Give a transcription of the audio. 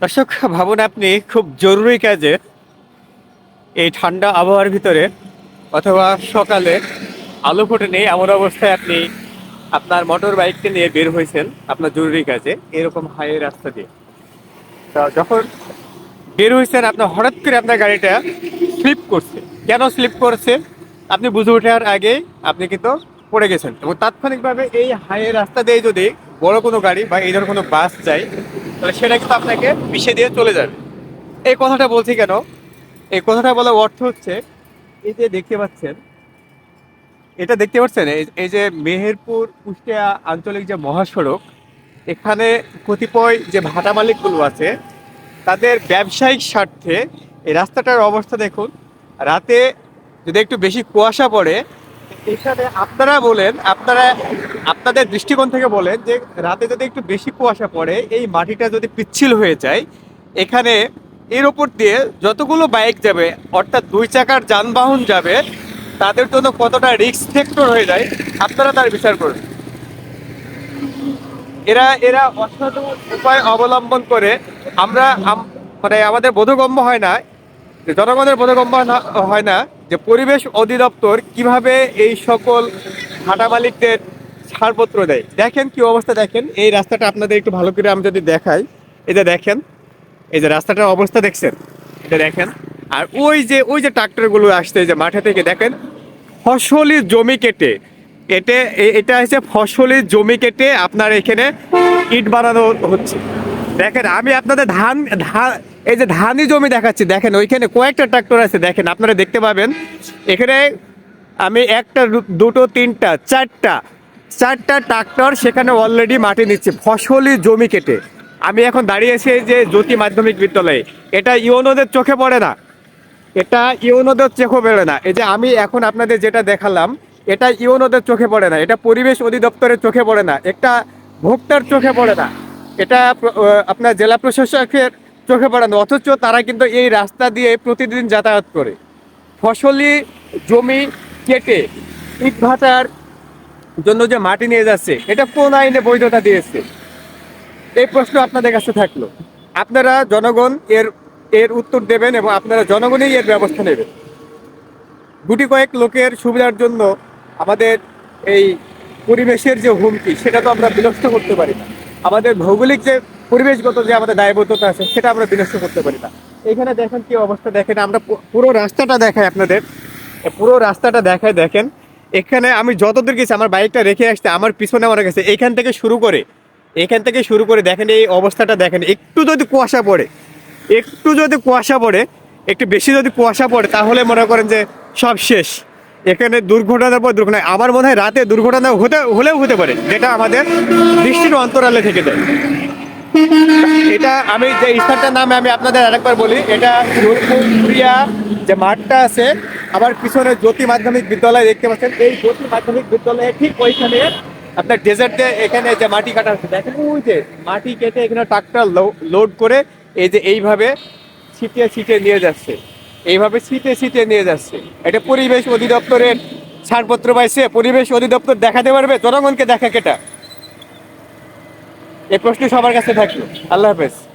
দর্শক, ভাবুন আপনি, খুব জরুরি কাজে এই ঠান্ডা আবহাওয়ার ভিতরে অথবা সকালে আলো ফোটে নেই এমন অবস্থায় আপনি আপনার মোটর বাইককে নিয়ে বের হয়েছেন, আপনার জরুরি কাজে, এরকম হাই রাস্তা দিয়ে। তা যখন বের হয়েছেন, আপনার হঠাৎ করে আপনার গাড়িটা স্লিপ করছে। কেন স্লিপ করছে? আপনি বুঝে ওঠার আগে আপনি কিন্তু পড়ে গেছেন। এবং তাৎক্ষণিকভাবে এই হাই রাস্তা দিয়ে যদি বড় কোনো গাড়ি বা এই ধরনের কোনো বাস যায় তাহলে সেটা কিন্তু আপনাকে পিছিয়ে দিয়ে চলে যাবে। এই কথাটা বলছি কেন? এই কথাটা বলার অর্থ হচ্ছে, এই যে দেখতে পাচ্ছেন, এটা দেখতে পাচ্ছেন এই যে মেহেরপুর কুষ্টিয়া আঞ্চলিক যে মহাসড়ক, এখানে কতিপয় যে ভাটা মালিকগুলো আছে, তাদের ব্যবসায়িক স্বার্থে এই রাস্তাটার অবস্থা দেখুন। রাতে যদি একটু বেশি কুয়াশা পড়ে এখানে আপনারা বলেন, আপনারা আপনাদের দৃষ্টিকোণ থেকে বলেন যে রাতে যদি একটু বেশি কুয়াশা পড়ে, এই মাটিটা যদি পিচ্ছিল হয়ে যায়, এখানে এর উপর দিয়ে যতগুলো বাইক যাবে, অর্থাৎ দুই চাকার যানবাহন যাবে, তাদের জন্য কতটা রিস্ক ফ্যাক্টর হয়ে যায়, আপনারা তার বিচার করুন। এরা এরা অসাধু উপায় অবলম্বন করে আমরা মানে আমাদের বোধগম্য হয় না, জনগণের বোধগম্য হয় না যে পরিবেশ অধিদপ্তর কীভাবে এই সকল ভাটা মালিকদের ছাড়পত্র দেয়। দেখেন কি অবস্থা, দেখেন। এই রাস্তাটা আপনাদের একটু ভালো করে আমি যদি দেখাই। যে দেখেন, এই যে রাস্তাটার অবস্থা দেখছেন? এটা দেখেন। আর ওই যে ওই যে ট্রাক্টরগুলো আসছে যে মাঠে থেকে, দেখেন, ফসলি জমি কেটে এ- এটা হচ্ছে ফসলি জমি কেটে আপনার এখানে ইট বানানো হচ্ছে। দেখেন, আমি আপনাদের ধান এই যে ধানি জমি দেখাচ্ছি, দেখেন, ওইখানে কয়েকটা ট্রাক্টর আছে, দেখেন, আপনারা দেখতে পাবেন। এখানে আমি একটা, দুটো, তিনটা, চারটা চারটা ট্রাক্টর সেখানে অলরেডি মাটি নিচ্ছে, ফসলি জমি কেটে। আমি এখন দাঁড়িয়ে আছি যে জ্যোতি মাধ্যমিক বিদ্যালয়ে। এটা ইউনোদের চোখে পড়ে না। এটা ইউনোদের চোখে পড়ে না। এই যে আমি এখন আপনাদের যেটা দেখালাম, এটা ইউনোদের চোখে পড়ে না। এটা পরিবেশ অধিদপ্তরের চোখে পড়ে না। একটা ভোক্তার চোখে পড়ে না। এটা আপনার জেলা প্রশাসকের চোখে পড়ে না, অথচ তারা কিন্তু এই রাস্তা দিয়ে প্রতিদিন যাতায়াত করে। ফসলি জমি কেটে ইট ভাটার জন্য যে মাটি নিয়ে যাচ্ছে, এটা কোন আইনে বৈধতা দিয়েছে? এই প্রশ্ন আপনাদের কাছে থাকল। আপনারা জনগণ এর এর উত্তর দেবেন এবং আপনারা জনগণই এর ব্যবস্থা নেবেন। গুটি কয়েক লোকের সুবিধার জন্য আমাদের এই পরিবেশের যে হুমকি, সেটা তো আমরা বিনষ্ট করতে পারি না। আমাদের ভৌগোলিক যে পরিবেশগত যে আমাদের দায়বদ্ধতা আছে, সেটা আমরা বিনষ্ট করতে পারি না। এখানে দেখেন কি অবস্থা, দেখেন আমরা পুরো রাস্তাটা দেখাই আপনাদের। পুরো রাস্তাটা দেখায় দেখেন। এখানে আমি যতদূর গেছি, আমার বাইকটা রেখে আসতে আমার পিছনে আমার গেছে। এখান থেকে শুরু করে, এখান থেকে শুরু করে দেখেন এই অবস্থাটা দেখেন। একটু যদি কুয়াশা পড়ে, একটু যদি কুয়াশা পড়ে, একটু বেশি যদি কুয়াশা পড়ে, তাহলে মনে করেন যে সব শেষ। এখানে দুর্ঘটনার পর দুর্ঘটনা আমার মনে হয় রাতে দুর্ঘটনা হতে, হলেও হতে পারে, যেটা আমাদের দৃষ্টির অন্তরালে থেকে যায়। এটা আমি যে স্থানটার নামে আমি আপনাদের আরেকবার বলি, এটা জোরপুরিয়া যে মাঠটা আছে আমার পিছনে জ্যোতি মাধ্যমিক বিদ্যালয় দেখতে পাচ্ছেন। এই জ্যোতি মাধ্যমিক বিদ্যালয়ে ঠিক ওইখানে আপনার ডেজার্টে এখানে যে মাটি কাটা হচ্ছে দেখেন ওই যে মাটি কেটে এখানে ট্রাক্টর লোড করে এই যে এইভাবে ছিটিয়ে ছিটিয়ে নিয়ে যাচ্ছে। এইভাবে শীতে শীতে নিয়ে যাচ্ছে। এটা পরিবেশ অধিদপ্তরের ছাড়পত্র পাইছে। পরিবেশ অধিদপ্তর দেখাতে পারবে, জনগণকে দেখা কেটা এই প্রশ্ন সবার কাছে থাকল। আল্লাহ হাফেজ।